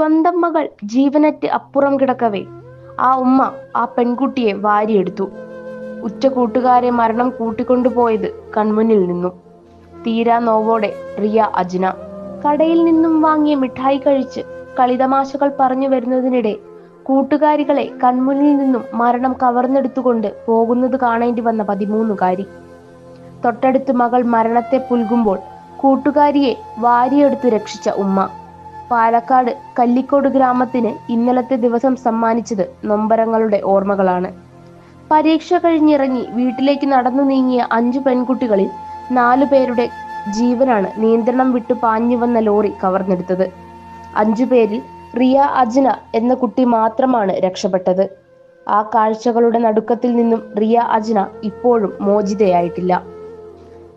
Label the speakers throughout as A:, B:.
A: സ്വന്തം മകൾ ജീവനറ്റ് അപ്പുറം കിടക്കവേ. ആ ഉമ്മ ആ പെൺകുട്ടിയെ വാരിയെടുത്തു. ഉച്ച കൂട്ടുകാരെ മരണം കൂട്ടിക്കൊണ്ടുപോയത് കൺമുന്നിൽ നിന്നു. തീരാ നോവോടെ റിയ അജ്ന. കടയിൽ നിന്നും വാങ്ങിയ മിഠായി കഴിച്ച് കളിതമാശകൾ പറഞ്ഞു വരുന്നതിനിടെ കൂട്ടുകാരികളെ കൺമുന്നിൽ നിന്നും മരണം കവർന്നെടുത്തുകൊണ്ട് പോകുന്നത് കാണേണ്ടി വന്ന പതിമൂന്നുകാരി. തൊട്ടടുത്ത് മകൾ മരണത്തെ പുൽകുമ്പോൾ കൂട്ടുകാരിയെ വാരിയെടുത്ത് രക്ഷിച്ച ഉമ്മ. പാലക്കാട് കല്ലിക്കോട് ഗ്രാമത്തിന് ഇന്നലത്തെ ദിവസം സമ്മാനിച്ചത് നൊമ്പരങ്ങളുടെ ഓർമ്മകളാണ്. പരീക്ഷ കഴിഞ്ഞിറങ്ങി വീട്ടിലേക്ക് നടന്നു നീങ്ങിയ അഞ്ചു പെൺകുട്ടികളിൽ നാലു പേരുടെ ജീവനാണ് നിയന്ത്രണം വിട്ടു പാഞ്ഞു വന്ന ലോറി കവർന്നെടുത്തത്. അഞ്ചു പേരിൽ റിയ അജ്ന എന്ന കുട്ടി മാത്രമാണ് രക്ഷപ്പെട്ടത്. ആ കാഴ്ചകളുടെ നടുക്കത്തിൽ നിന്നും റിയ അജ്ന ഇപ്പോഴും മോചിതയായിട്ടില്ല.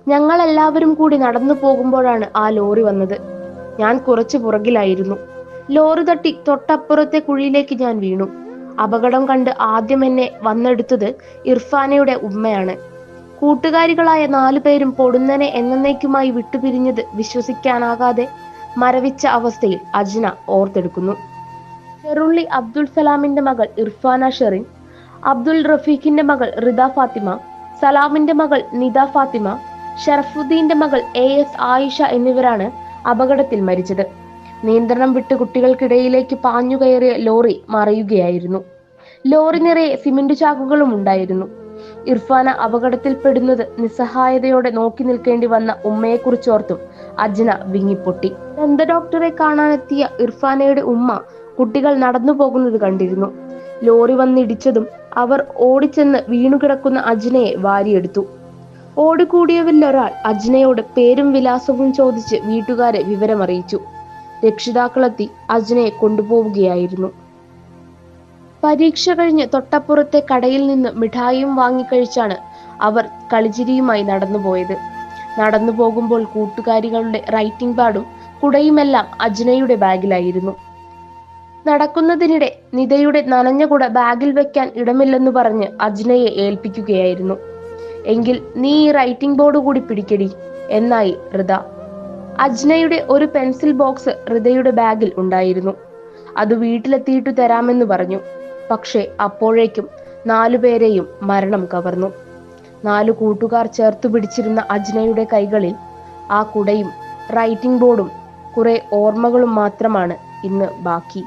A: ഞങ്ങളെല്ലാവരും കൂടി നടന്നു പോകുമ്പോഴാണ് ആ ലോറി വന്നത്. ഞാൻ കുറച്ചു പുറകിലായിരുന്നു. ലോറി തട്ടി തൊട്ടപ്പുറത്തെ കുഴിയിലേക്ക് ഞാൻ വീണു. അപകടം കണ്ട് ആദ്യം എന്നെ വന്നെടുത്തത് ഇർഫാനയുടെ ഉമ്മയാണ്. കൂട്ടുകാരികളായ നാലു പേരും പൊടുന്നനെ എന്നേക്കുമായി വിട്ടുപിരിഞ്ഞത് വിശ്വസിക്കാനാകാതെ മരവിച്ച അവസ്ഥയിൽ അജ്ന ഓർത്തെടുക്കുന്നു. ചെറുള്ളി അബ്ദുൽ സലാമിന്റെ മകൾ ഇർഫാന ഷെറിൻ അബ്ദുൽ റഫീഖിന്റെ മകൾ റിദ ഫാത്തിമ സലാമിന്റെ മകൾ നിദ ഫാത്തിമ ഷറഫുദ്ദീന്റെ മകൾ എ എസ് ആയിഷ എന്നിവരാണ് അപകടത്തിൽ മരിച്ചത്. നിയന്ത്രണം വിട്ട് കുട്ടികൾക്കിടയിലേക്ക് പാഞ്ഞു കയറിയ ലോറി മറയുകയായിരുന്നു. ലോറി നിറയെ സിമന്റ് ചാക്കുകളും ഉണ്ടായിരുന്നു. ഇർഫാന അപകടത്തിൽപ്പെടുന്നത് നിസ്സഹായതയോടെ നോക്കി നിൽക്കേണ്ടി വന്ന ഉമ്മയെക്കുറിച്ചോർത്തും അജ്ന വിങ്ങിപ്പൊട്ടി. ദന്ത ഡോക്ടറെ കാണാനെത്തിയ ഇർഫാനയുടെ ഉമ്മ കുട്ടികൾ നടന്നു പോകുന്നത് കണ്ടിരുന്നു. ലോറി വന്നിടിച്ചതും അവർ ഓടിച്ചെന്ന് വീണുകിടക്കുന്ന അജ്നയെ വാരിയെടുത്തു. ഓടിക്കൂടിയവരിൽ ഒരാൾ അജ്നയോട് പേരും വിലാസവും ചോദിച്ച് വീട്ടുകാരെ വിവരമറിയിച്ചു. രക്ഷിതാക്കളെത്തി അജ്നയെ കൊണ്ടുപോവുകയായിരുന്നു. പരീക്ഷ കഴിഞ്ഞ് തൊട്ടപ്പുറത്തെ കടയിൽ നിന്ന് മിഠായിയും വാങ്ങിക്കഴിച്ചാണ് അവർ കളിചിരിയുമായി നടന്നുപോയത്. നടന്നു പോകുമ്പോൾ കൂട്ടുകാരികളുടെ റൈറ്റിംഗ് പാഡും കുടയുമെല്ലാം അജ്നയുടെ ബാഗിലായിരുന്നു. നടക്കുന്നതിനിടെ നിതയുടെ നനഞ്ഞ കുട ബാഗിൽ വെക്കാൻ ഇടമില്ലെന്ന് പറഞ്ഞ് അജ്നയെ ഏൽപ്പിക്കുകയായിരുന്നു. എങ്കിൽ നീ ഈ റൈറ്റിംഗ് ബോർഡ് കൂടി പിടിക്കടി എന്നായി ഹൃദ അജ്നയുടെ ഒരു പെൻസിൽ ബോക്സ് ഹൃദയുടെ ബാഗിൽ ഉണ്ടായിരുന്നു. അത് വീട്ടിലെത്തിയിട്ടു തരാമെന്ന് പറഞ്ഞു. പക്ഷേ അപ്പോഴേക്കും നാലുപേരെയും മരണം കവർന്നു. നാലു കൂട്ടുകാർ ചേർത്തു പിടിച്ചിരുന്ന അജ്നയുടെ കൈകളിൽ ആ കുടയും റൈറ്റിംഗ് ബോർഡും കുറെ ഓർമ്മകളും മാത്രമാണ് ഇന്ന് ബാക്കി.